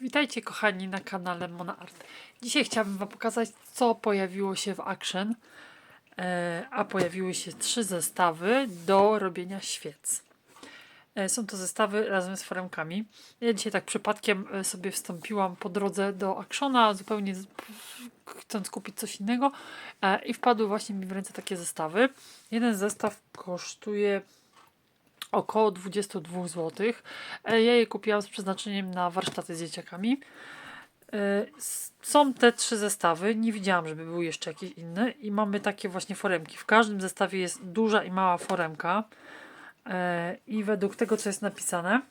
Witajcie kochani na kanale Mona Art. Dzisiaj chciałabym Wam pokazać, co pojawiło się w Action. E, a pojawiły się trzy zestawy do robienia świec. E, są to zestawy razem z foremkami. Ja dzisiaj tak przypadkiem e, sobie wstąpiłam po drodze do Actiona, zupełnie chcąc kupić coś innego i wpadły właśnie mi w ręce takie zestawy. Jeden zestaw kosztuje około 22 zł. Ja je kupiłam z przeznaczeniem na warsztaty z dzieciakami. E, Są te trzy zestawy. Nie widziałam, żeby były jeszcze jakieś inne. I mamy takie właśnie foremki. W każdym zestawie jest duża i mała foremka. E, I według tego, co jest napisane,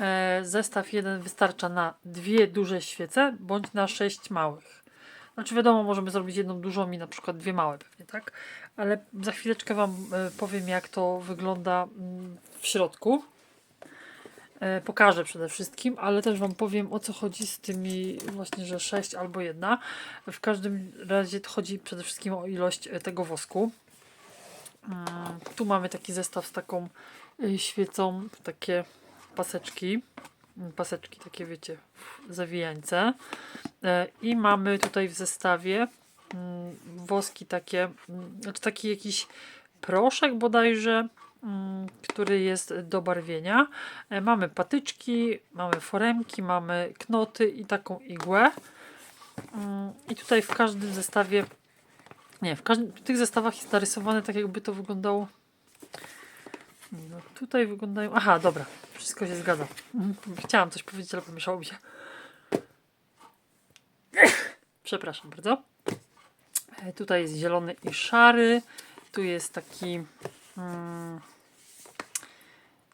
e, zestaw jeden wystarcza na dwie duże świece bądź na sześć małych. Znaczy wiadomo, możemy zrobić jedną dużą i na przykład dwie małe pewnie, tak? Ale za chwileczkę Wam e, powiem, jak to wygląda mm, w środku. E, Pokażę przede wszystkim, ale też Wam powiem, o co chodzi z tymi właśnie, że 6 albo 1. W każdym razie chodzi przede wszystkim o ilość e, tego wosku. Tu mamy taki zestaw z taką świecą, takie paseczki. Paseczki takie, wiecie, zawijańce. E, I mamy tutaj w zestawie mm, woski takie, mm, znaczy taki jakiś proszek bodajże, mm, który jest do barwienia. E, Mamy patyczki, mamy foremki, mamy knoty i taką igłę. I tutaj w każdym zestawie, nie, w, każdym, w tych zestawach jest narysowane tak jakby to wyglądało. No, tutaj wyglądają, aha, dobra, wszystko się zgadza. Mhm, Chciałam coś powiedzieć, ale pomieszało mi się. Przepraszam bardzo. E, Tutaj jest zielony i szary. Tu jest taki. Mm,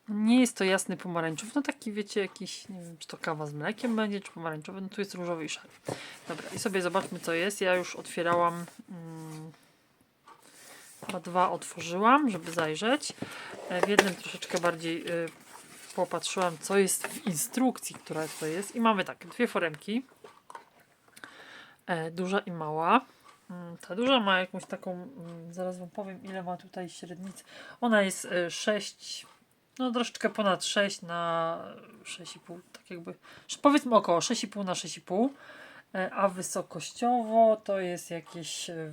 nie jest to jasny pomarańczowy. No taki wiecie, jakiś. Nie wiem, czy to kawa z mlekiem będzie, czy pomarańczowy. No tu jest różowy i szary. Dobra, i sobie zobaczmy, co jest. Ja już otwierałam. Mm, chyba dwa otworzyłam, żeby zajrzeć. E, W jednym troszeczkę bardziej y, popatrzyłam, co jest w instrukcji, która to jest. I mamy tak, dwie foremki. E, duża i mała. Mm, Ta duża ma jakąś taką, mm, zaraz wam powiem ile ma tutaj średnicy. Ona jest e, 6, no troszeczkę ponad 6 na 6,5, tak jakby, powiedzmy około 6,5 na 6,5, e, a wysokościowo to jest jakieś e,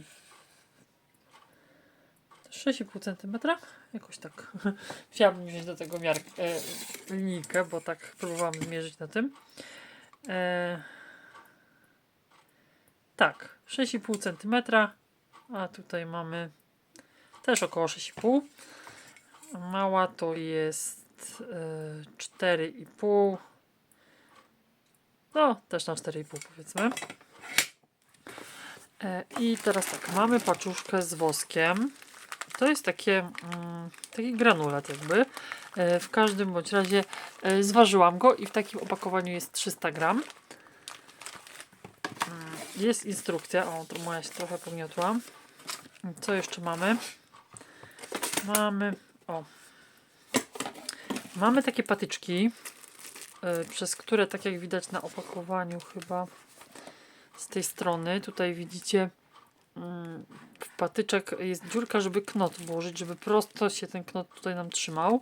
6,5 cm, jakoś tak. Chciałabym wziąć do tego miarkę, e, linijkę, bo tak próbowałam zmierzyć na tym. E, tak, 6,5 cm, a tutaj mamy też około 6,5. Mała to jest e, 4,5. No, też na 4,5 powiedzmy. E, I teraz tak, mamy paczuszkę z woskiem. To jest takie, mm, taki granulat jakby. E, w każdym bądź razie e, zważyłam go i w takim opakowaniu jest 300 gram. Mm, Jest instrukcja. O, to moja się trochę pogniotła. Co jeszcze mamy? Mamy, o. Mamy takie patyczki, e, przez które, tak jak widać na opakowaniu chyba z tej strony, tutaj widzicie mm, patyczek jest dziurka, żeby knot włożyć, żeby prosto się ten knot tutaj nam trzymał.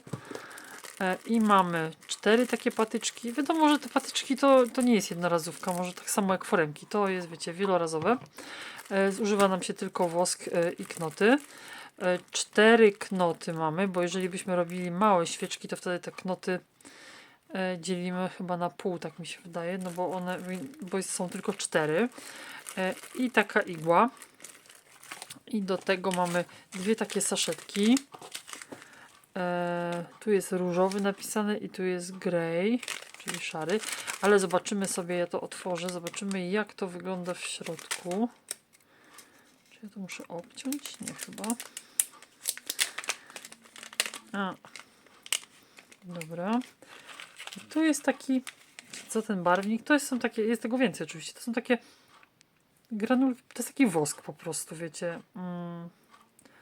E, I mamy cztery takie patyczki. Wiadomo, że te patyczki to, to nie jest jednorazówka, może tak samo jak foremki. To jest, wiecie, wielorazowe. E, Zużywa nam się tylko wosk e, i knoty. Cztery knoty mamy, bo jeżeli byśmy robili małe świeczki, to wtedy te knoty dzielimy chyba na pół, tak mi się wydaje, no bo one bo są tylko cztery. I taka igła. I do tego mamy dwie takie saszetki. E, tu jest różowy napisany i tu jest grey, czyli szary. Ale zobaczymy sobie, ja to otworzę, zobaczymy jak to wygląda w środku. Czy ja to muszę obciąć? Nie chyba. A. Dobra. Tu jest taki, co ten barwnik? To jest, są takie, jest tego więcej oczywiście. To są takie granul, to jest taki wosk po prostu, wiecie. Mm,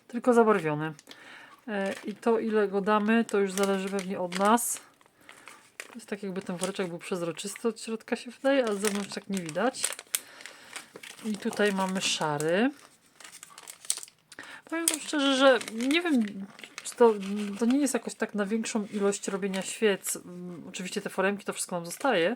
tylko zabarwiony. E, I to ile go damy, to już zależy pewnie od nas. To jest tak jakby ten woreczek był przezroczysty od środka się wydaje, a z zewnątrz tak nie widać. I tutaj mamy szary. Powiem szczerze, że nie wiem, to, to nie jest jakoś tak na większą ilość robienia świec. Mm, Oczywiście te foremki to wszystko nam zostaje.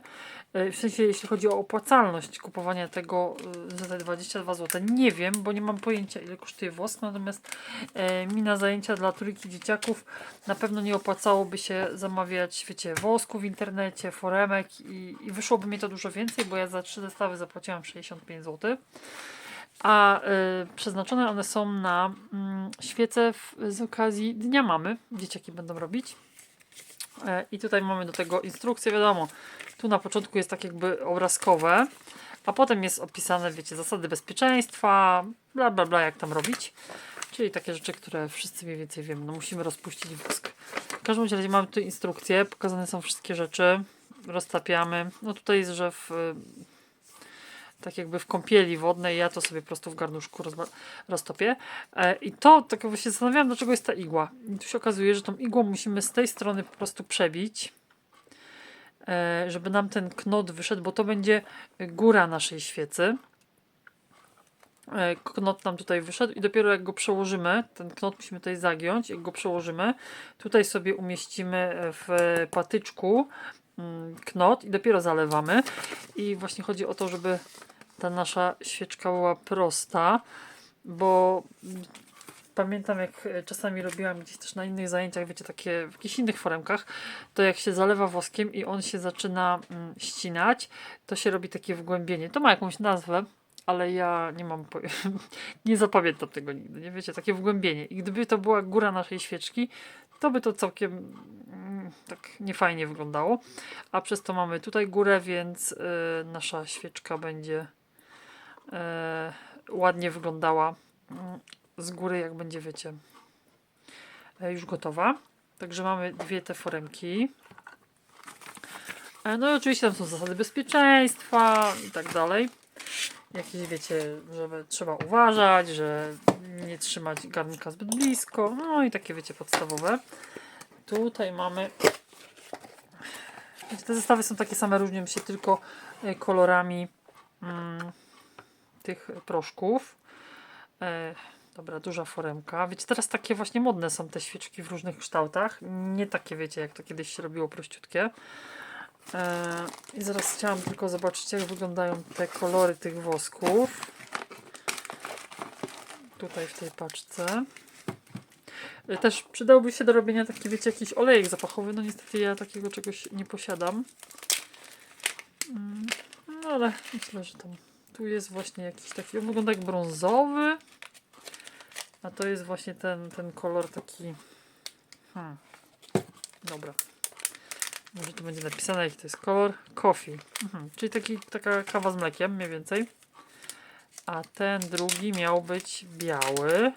E, W sensie, jeśli chodzi o opłacalność kupowania tego e, za te 22 zł, nie wiem, bo nie mam pojęcia ile kosztuje wosk, natomiast e, mi na zajęcia dla trójki dzieciaków na pewno nie opłacałoby się zamawiać, wiecie, wosku w internecie, foremek i, i wyszłoby mi to dużo więcej, bo ja za trzy zestawy zapłaciłam 65 zł. A y, przeznaczone one są na mm, świece w, z okazji Dnia Mamy. Dzieciaki będą robić. E, I tutaj mamy do tego instrukcję, wiadomo. Tu na początku jest tak jakby obrazkowe, a potem jest opisane, wiecie, zasady bezpieczeństwa, bla bla bla, jak tam robić. Czyli takie rzeczy, które wszyscy mniej więcej wiemy. No musimy rozpuścić wosk. W każdym razie mamy tu instrukcję, pokazane są wszystkie rzeczy. Roztapiamy. No tutaj jest, że w y, tak jakby w kąpieli wodnej, ja to sobie prostu w garnuszku roztopię. E, I to, tak jakby się zastanawiałam, dlaczego jest ta igła. I tu się okazuje, że tą igłą musimy z tej strony po prostu przebić, e, żeby nam ten knot wyszedł, bo to będzie góra naszej świecy. E, Knot nam tutaj wyszedł i dopiero jak go przełożymy, ten knot musimy tutaj zagiąć, jak go przełożymy, tutaj sobie umieścimy w patyczku mm, knot i dopiero zalewamy. I właśnie chodzi o to, żeby ta nasza świeczka była prosta, bo pamiętam jak e, czasami robiłam gdzieś też na innych zajęciach, wiecie, takie w jakichś innych foremkach, to jak się zalewa woskiem i on się zaczyna mm, ścinać, to się robi takie wgłębienie. To ma jakąś nazwę, ale ja nie mam, poje- nie zapamiętam tego nigdy, nie wiecie, takie wgłębienie. I gdyby to była góra naszej świeczki, to by to całkiem mm, tak niefajnie wyglądało. A przez to mamy tutaj górę, więc y, nasza świeczka będzie ładnie wyglądała mm, z góry, jak będzie, wiecie, e, już gotowa. Także mamy dwie te foremki. E, No i oczywiście tam są zasady bezpieczeństwa i tak dalej. Jakieś wiecie, że trzeba uważać, że nie trzymać garnka zbyt blisko. No i takie wiecie podstawowe. Tutaj mamy. Te zestawy są takie same, różnią się tylko e, kolorami mm, tych proszków. E, dobra, duża foremka. Wiecie, teraz takie właśnie modne są te świeczki w różnych kształtach. Nie takie, wiecie, jak to kiedyś się robiło prościutkie. E, I zaraz chciałam tylko zobaczyć, jak wyglądają te kolory tych wosków. Tutaj w tej paczce. E, Też przydałby się do robienia taki, wiecie, jakiś olejek zapachowy. No niestety ja takiego czegoś nie posiadam. Mm, No ale myślę, że tam tu jest właśnie jakiś taki, on wygląda jak brązowy. A to jest właśnie ten, ten kolor taki. Hmm. Dobra. Może tu będzie napisane, jaki to jest kolor. Coffee. Mhm. Czyli taki, taka kawa z mlekiem, mniej więcej. A ten drugi miał być biały.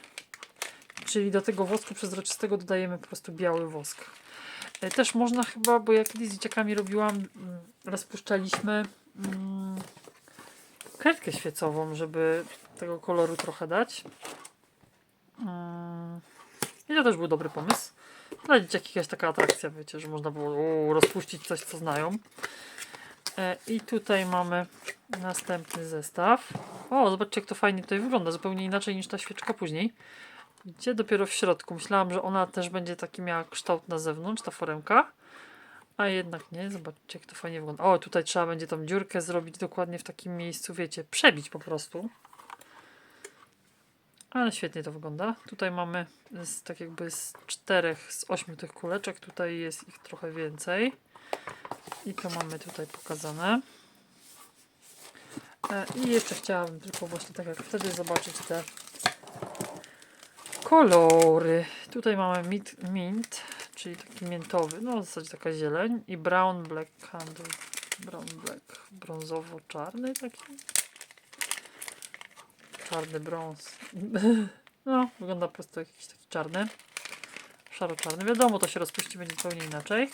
Czyli do tego wosku przezroczystego dodajemy po prostu biały wosk. E, Też można chyba, bo ja kiedyś z dzieciakami robiłam, mm, rozpuszczaliśmy mm, kredkę świecową, żeby tego koloru trochę dać. Mm, I to też był dobry pomysł. Dla dzieciaki jakaś taka atrakcja, wiecie, że można było rozpuścić coś, co znają. E, I tutaj mamy następny zestaw. O, zobaczcie, jak to fajnie tutaj wygląda. Zupełnie inaczej niż ta świeczka później. Widzicie, dopiero w środku. Myślałam, że ona też będzie taki miała kształt na zewnątrz, ta foremka. A jednak nie. Zobaczcie, jak to fajnie wygląda. O, tutaj trzeba będzie tą dziurkę zrobić dokładnie w takim miejscu, wiecie, przebić po prostu. Ale świetnie to wygląda. Tutaj mamy z, tak jakby z czterech, z ośmiu tych kuleczek. Tutaj jest ich trochę więcej. I to mamy tutaj pokazane. E, I jeszcze chciałabym tylko właśnie tak jak wtedy zobaczyć te kolory. Tutaj mamy mint, mint czyli taki miętowy, no w zasadzie taka zieleń i brown black candle. Brown black, brązowo-czarny taki. Czarny brąz. No, wygląda po prostu jak jakiś taki czarny. Szaro-czarny. Wiadomo, to się rozpuści, będzie zupełnie inaczej.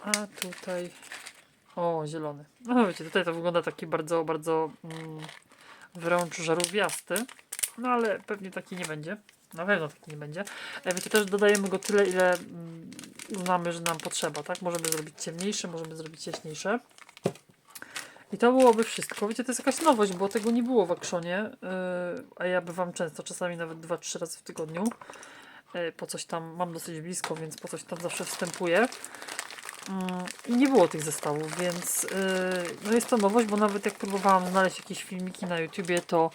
A tutaj... O, zielony. No wiecie, tutaj to wygląda taki bardzo, bardzo mm, wręcz żarówiasty. No ale pewnie taki nie będzie. Na pewno taki nie będzie. E, wiecie, też dodajemy go tyle, ile mm, uznamy, że nam potrzeba, tak? Możemy zrobić ciemniejszy, możemy zrobić jaśniejsze. I to byłoby wszystko. Wiecie, to jest jakaś nowość, bo tego nie było w Actionie, yy, a ja bywam często, czasami nawet 2-3 razy w tygodniu. Yy, po coś tam, mam dosyć blisko, więc po coś tam zawsze wstępuję. Mm, I nie było tych zestawów, więc no jest to nowość, bo nawet jak próbowałam znaleźć jakieś filmiki na YouTubie, to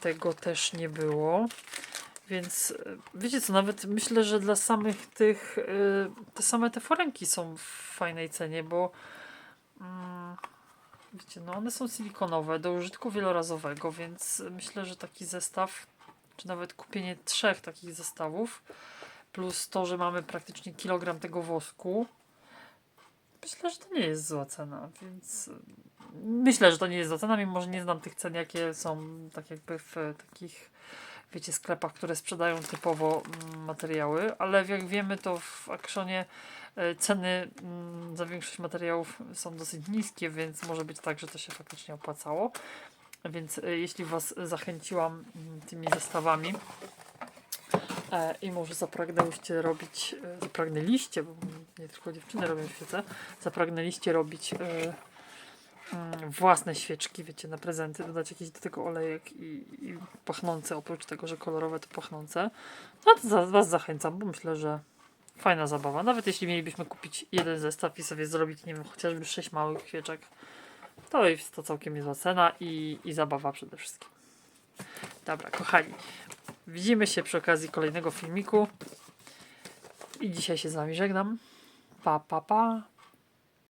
tego też nie było. Więc y, wiecie co, nawet myślę, że dla samych tych, y, te same te foremki są w fajnej cenie, bo mm, wiecie, no one są silikonowe do użytku wielorazowego, więc myślę, że taki zestaw, czy nawet kupienie trzech takich zestawów, plus to, że mamy praktycznie kilogram tego wosku, myślę, że to nie jest zła cena, więc y, myślę, że to nie jest zła cena, mimo że nie znam tych cen, jakie są tak jakby w takich wiecie, sklepach, które sprzedają typowo mm, materiały, ale jak wiemy, to w Actionie e, ceny mm, za większość materiałów są dosyć niskie, więc może być tak, że to się faktycznie opłacało. Więc e, jeśli Was zachęciłam mm, tymi zestawami i może zapragnęliście robić, e, zapragnęliście, bo nie tylko dziewczyny robią świece, zapragnęliście robić e, mm, własne świeczki, wiecie, na prezenty, dodać jakiś do tego olejek i, i pachnące, oprócz tego, że kolorowe to pachnące, no to Was zachęcam, bo myślę, że fajna zabawa. Nawet jeśli mielibyśmy kupić jeden zestaw i sobie zrobić, nie wiem, chociażby sześć małych świeczek, to jest to całkiem niezła cena i, i zabawa przede wszystkim. Dobra, kochani, widzimy się przy okazji kolejnego filmiku i dzisiaj się z Wami żegnam. Pa, pa, pa.